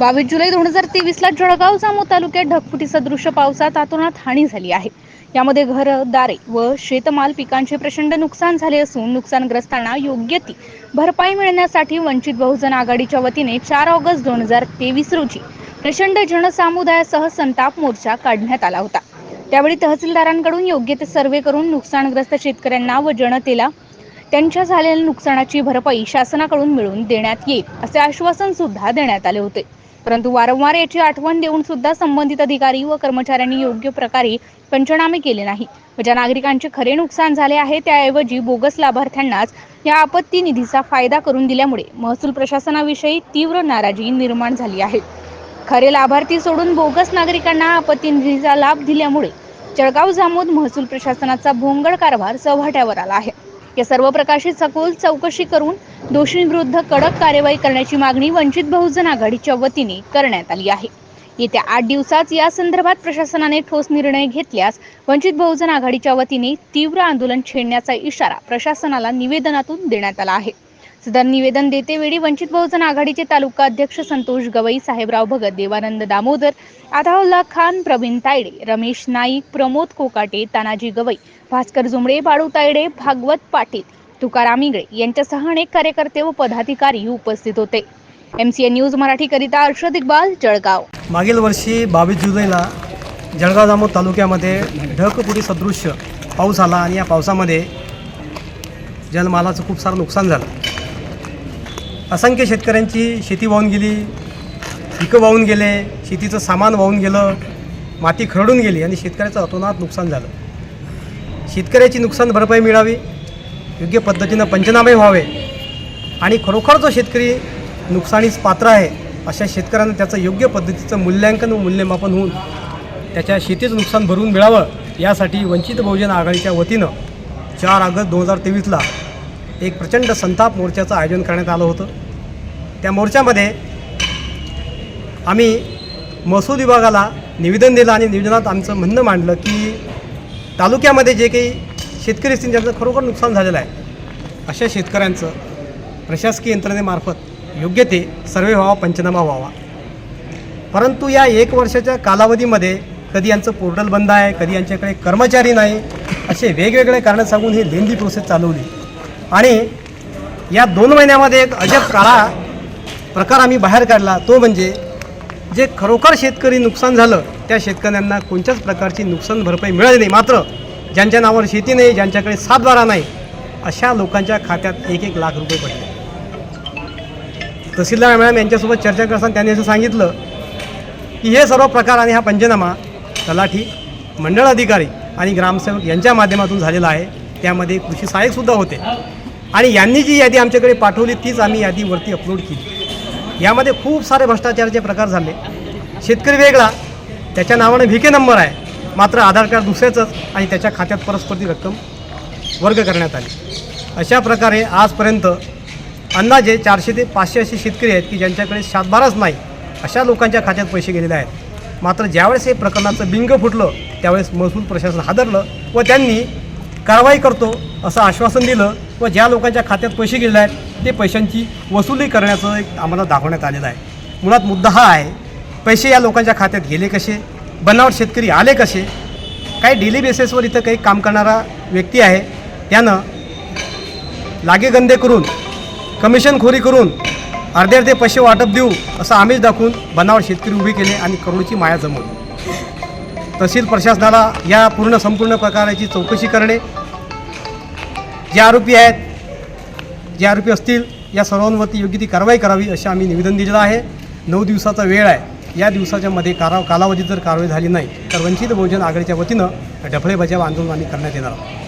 बावीस जुलै दोन हजार तेवीसला जळगाव जामो तालुक्यात ढगफुटी सदृश पावसात अतोनात हानी झाली आहे. यामध्ये घरं दारे व शेतमाल पिकांचे प्रचंड नुकसान झाले असून नुकसानग्रस्तांना योग्य ती भरपाई मिळण्यासाठी वंचित बहुजन आघाडीच्या वतीने चार ऑगस्ट दोन हजार तेवीस रोजी प्रचंड जनसामुदायासह संताप मोर्चा काढण्यात आला होता. त्यावेळी तहसीलदारांकडून योग्य ते सर्वे करून नुकसानग्रस्त शेतकऱ्यांना व जनतेला त्यांच्या झालेल्या नुकसानाची भरपाई शासनाकडून मिळवून देण्यात येईल असे आश्वासन सुद्धा देण्यात आले होते. परंतु वारंवार याची आठवण देऊन सुद्धा संबंधित अधिकारी व कर्मचाऱ्यांनी योग्य प्रकारे पंचनामे केले नाही. व ज्या नागरिकांचे खरे नुकसान झाले आहे त्याऐवजी बोगस लाभार्थ्यांनाच या आपत्ती निधीचा फायदा करून दिल्यामुळे महसूल प्रशासनाविषयी तीव्र नाराजी निर्माण झाली आहे. खरे लाभार्थी सोडून बोगस नागरिकांना आपत्ती निधीचा लाभ दिल्यामुळे जळगाव जामोद महसूल प्रशासनाचा भोंगळ कारभार चव्हाट्यावर आला आहे. या सर्व प्रकारची सखोल चौकशी करून दोषींविरुद्ध कडक कार्यवाही करण्याची मागणी वंचित बहुजन आघाडीच्या वतीने करण्यात आली आहे. येत्या आठ दिवसात या संदर्भात प्रशासनाने ठोस निर्णय घेतल्यास वंचित बहुजन आघाडीच्या वतीने तीव्र आंदोलन छेडण्याचा इशारा प्रशासनाला निवेदनातून देण्यात आला आहे. सदर निवेदन देतेवेळी वंचित बहुजन आघाडीचे तालुका अध्यक्ष संतोष गवई साहेबराव भगत देवानंद दामोदर आताउल्ला खान प्रवीण तायडे रमेश नाईक प्रमोद कोकाटे तानाजी गवई भास्कर जुमडे बाळू तायडे भागवत पाटील तुकाराम इंगळे यांच्यासह अनेक कार्यकर्ते व पदाधिकारी उपस्थित होते. एम सी एन न्यूज मराठीकरिता अर्षद इक्बाल जळगाव. मागील वर्षी बावीस जुलैला जळगाव जामोद तालुक्यामध्ये ढगपुरी सदृश्य पाऊस आला आणि या पावसामध्ये जनमालाचं खूप सारं नुकसान झालं. असंख्य शेतकऱ्यांची शेती वाहून गेली पिकं वाहून गेले शेतीचं सामान वाहून गेलं माती खरडून गेली आणि शेतकऱ्याचं अतोनात नुकसान झालं. शेतकऱ्याची नुकसान भरपाई मिळावी योग्य पद्धतीनं पंचनामे व्हावे आणि खरोखर जो शेतकरी नुकसानीस पात्र आहे अशा शेतकऱ्यांना त्याचं योग्य पद्धतीचं मूल्यांकन व मूल्यमापन होऊन त्याच्या शेतीचं नुकसान भरून मिळावं यासाठी वंचित बहुजन आघाडीच्या वतीनं चार ऑगस्ट दोन हजार तेवीसला एक प्रचंड संताप मोर्चाचं आयोजन करण्यात आलं होतं. त्या मोर्चामध्ये आम्ही महसूल विभागाला निवेदन दिलं आणि निवेदनात आमचं म्हणणं मांडलं की तालुक्यामध्ये जे काही शेतकरी असतील ज्यांचं खरोखर नुकसान झालेलं आहे. अशा शेतकऱ्यांचं प्रशासकीय यंत्रणेमार्फत योग्य ते सर्वे व्हावा पंचनामा व्हावा. परंतु या एक वर्षाच्या कालावधीमध्ये कधी यांचं पोर्टल बंद आहे कधी यांच्याकडे कर्मचारी नाही असे वेगवेगळे कारणं सांगून ही लेंदी प्रोसेस चालवली. आणि या दोन महिन्यामध्ये एक अजब काळा प्रकार आम्ही बाहेर काढला तो म्हणजे जे खरोखर शेतकरी नुकसान झालं त्या शेतकऱ्यांना कोणत्याच प्रकारची नुकसान भरपाई मिळाली नाही. मात्र ज्यांच्या नावावर शेती नाही ज्यांच्याकडे सातबारा नाही अशा लोकांच्या खात्यात एक एक लाख रुपये पडले. तहसीलदार मॅडम यांच्यासोबत चर्चा करताना त्यांनी असं सांगितलं की हे सर्व प्रकार आणि हा पंचनामा तलाठी मंडळ अधिकारी आणि ग्रामसेवक यांच्या माध्यमातून झालेला आहे. त्यामध्ये कृषी सहाय्यकसुद्धा होते. आणि यांनी जी यादी आमच्याकडे पाठवली तीच आम्ही यादीवरती अपलोड केली. यामध्ये खूप सारे भ्रष्टाचाराचे प्रकार झाले. शेतकरी वेगळा त्याच्या नावाने व्ही नंबर आहे. मात्र आधार कार्ड दुसऱ्याचंच आणि त्याच्या खात्यात परस्पर ती रक्कम वर्ग करण्यात आली. अशा प्रकारे आजपर्यंत अंदाजे चारशे ते पाचशे असे शेतकरी आहेत की ज्यांच्याकडे सातबाराच नाही अशा लोकांच्या खात्यात पैसे गेलेले आहेत. मात्र ज्यावेळेस हे प्रकरणाचं बिंग फुटलं त्यावेळेस महसूल प्रशासन हादरलं व त्यांनी कारवाई करतो असं आश्वासन दिलं व ज्या लोकांच्या खात्यात पैसे गेलेले आहेत ते पैशांची वसुली करण्याचं एक आम्हाला दाखवण्यात आलेलं आहे. मुळात मुद्दा हा आहे पैसे या लोकांच्या खात्यात गेले कसे? बनावट शेतकरी आले कसे? काही डेली बेसिसवर इथं काही काम करणारा व्यक्ती आहे. त्यानं लागेगंदे करून कमिशनखोरी करून अर्धे अर्धे पैसे वाटप देऊ असं आमिष दाखवून बनावट शेतकरी उभी केले आणि करोडची माया जमवली. तहसील प्रशासनाला या पूर्ण संपूर्ण प्रकाराची चौकशी करणे जे आरोपी आहेत जे आरोपी असतील या सर्वांवरती योग्य ती कारवाई करावी असे आम्ही निवेदन दिलेलं आहे. नऊ दिवसाचा वेळ आहे. या दिवसाच्या मध्ये कारा कालावधीत जर कारवाई झाली नाही तर वंचित बहुजन आघाडीच्या वतीनं डफळे बजाव आंदोलन आम्ही करण्यात येणार आहोत.